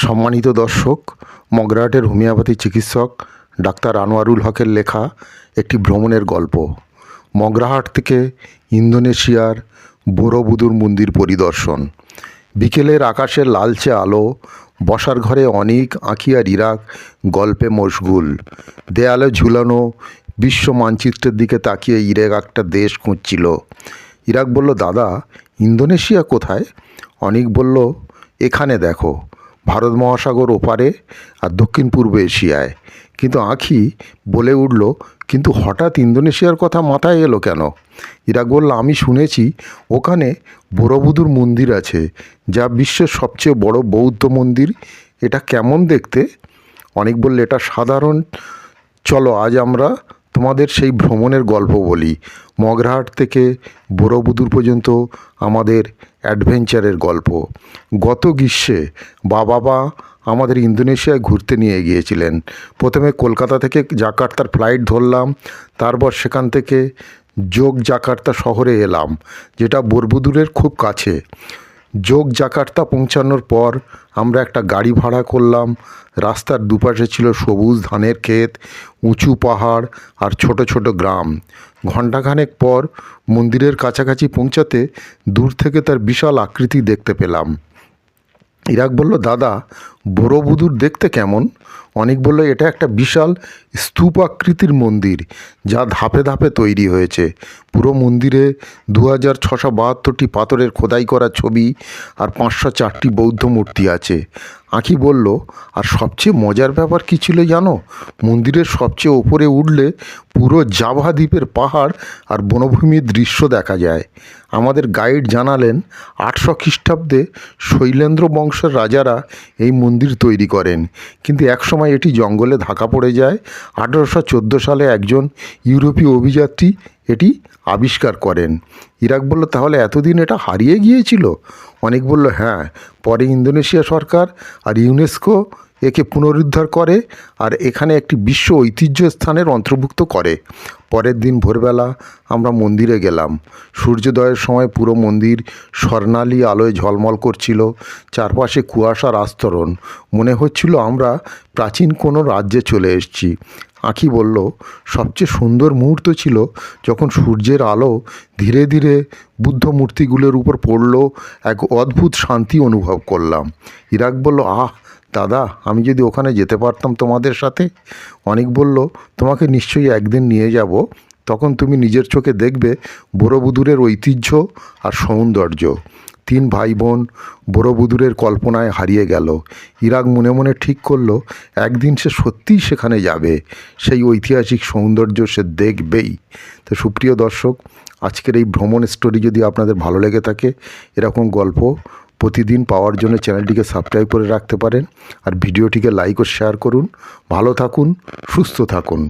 সম্মানিত দর্শক, মগরাহাটের হোমিওপ্যাথি চিকিৎসক ডাক্তার আনোয়ারুল হকের লেখা একটি ভ্রমণের গল্প। মগরাহাট থেকে ইন্দোনেশিয়ার বোরোবুদুর মন্দির পরিদর্শন। বিকেলের আকাশের লালচে আলো, বসার ঘরে অনেক আঁখি আর ইরাক, গল্পে মশগুল। দেয়ালে ঝুলানো বিশ্ব মানচিত্রের দিকে তাকিয়ে ইরাক একটা দেশ খুঁজছিল। ইরাক বলল, দাদা, ইন্দোনেশিয়া কোথায়? অনিক বলল, এখানে দেখো। ভারত মহাসাগর ওপারে আর দক্ষিণ পূর্ব এশিয়ায়। কিন্তু আঁখি বলে উঠল, কিন্তু হঠাৎ ইন্দোনেশিয়ার কথা মাথায় এলো কেন? ইরাক বলল, আমি শুনেছি ওখানে বড়বুদুর মন্দির আছে, যা বিশ্বের সবচেয়ে বড় বৌদ্ধ মন্দির। এটা কেমন দেখতে? অনেক বললে, এটা সাধারণ। চলো আজ আমরা তোমাদের সেই ভ্রমণের গল্প বলি। মগরাহাট থেকে বড়বুদুর পর্যন্ত আমাদের অ্যাডভেঞ্চারের গল্প। গত গ্রীষ্মে বাবা আমাদের ইন্দোনেশিয়ায় ঘুরতে নিয়ে গিয়েছিলেন। প্রথমে কলকাতা থেকে জাকার্তার ফ্লাইট ধরলাম, তারপর সেখান থেকে যোগ জাকার্তা শহরে এলাম, যেটা বরবুদুরের খুব কাছে। যোগ জাকার্তা পৌঁছানোর পর আমরা একটা গাড়ি ভাড়া করলাম। রাস্তার দুপাশে ছিল সবুজ ধানের ক্ষেত, উঁচু পাহাড় আর ছোট ছোট গ্রাম। ঘণ্টাখানেক পর মন্দিরের কাছাকাছি পৌঁছাতে দূর থেকে তার বিশাল আকৃতি দেখতে পেলাম। ইরাক বলল, দাদা, বড়বুদুর দেখতে কেমন? অনেক বলল, এটা একটা বিশাল স্তূপ আকৃতির মন্দির যা ধাপে ধাপে তৈরি হয়েছে। পুরো মন্দিরে দু হাজার ছশো বাহাত্তরটি পাথরের খোদাই করা ছবি আর পাঁচশো চারটি বৌদ্ধ মূর্তি আছে। আঁকি বলল, আর সবচেয়ে মজার ব্যাপার কী ছিল জানো? মন্দিরের সবচেয়ে ওপরে উঠলে পুরো জাভা দ্বীপের পাহাড় আর বনভূমির দৃশ্য দেখা যায়। আমাদের গাইড জানালেন, আটশো খ্রিস্টাব্দে শৈলেন্দ্র বংশের রাজারা এই মন্দির তৈরি করেন। কিন্তু একসময় এটি জঙ্গলে ঢাকা পড়ে যায়। আঠারোশো চোদ্দ সালে একজন ইউরোপীয় অভিযাত্রী এটি আবিষ্কার করেন। ইরাক বলল, তাহলে এতদিন এটা হারিয়ে গিয়েছিল? অনেক বলল হ্যাঁ পরে ইন্দোনেশিয়া সরকার আর ইউনেস্কো একে পুনরুদ্ধার করে আর এখানে একটি বিশ্ব ঐতিহ্য স্থানের অন্তর্ভুক্ত করে। পরের দিন ভোরবেলা আমরা মন্দিরে গেলাম। সূর্যোদয়ের সময় পুরো মন্দির স্বর্ণালী আলোয় ঝলমল করছিল, চারপাশে কুয়াশার আস্তরণ। মনে হচ্ছিল আমরা প্রাচীন কোনো রাজ্যে চলে এসেছি। আঁখি বলল, সবচেয়ে সুন্দর মুহূর্ত ছিল যখন সূর্যের আলো ধীরে ধীরে বুদ্ধ মূর্তিগুলোর উপর পড়ল, এক অদ্ভুত শান্তি অনুভব করলাম। ইরাক বলল, আহ দাদা, আমি যদি ওখানে যেতে পারতাম তোমাদের সাথে? অনেক বলল, তোমাকে নিশ্চয়ই একদিন নিয়ে যাব। তখন তুমি নিজের চোখে দেখবে বড়বুদুরের ঐতিহ্য আর সৌন্দর্য। তিন ভাই বোন বড়বুদুরের কল্পনায় হারিয়ে গেল। ইরাক মনে মনে ঠিক করল, একদিন সে সত্যিই সেখানে যাবে। সেই ঐতিহাসিক সৌন্দর্য সে দেখবেই। তো সুপ্রিয় দর্শক, আজকের এই ভ্রমণ স্টোরি যদি আপনাদের ভালো লেগে থাকে, এরকম গল্প প্রতিদিন পাওয়ার জন্য চ্যানেলটিকে সাবস্ক্রাইব করে রাখতে পারেন আর ভিডিওটিকে লাইক ও শেয়ার করুন। ভালো থাকুন, সুস্থ থাকুন।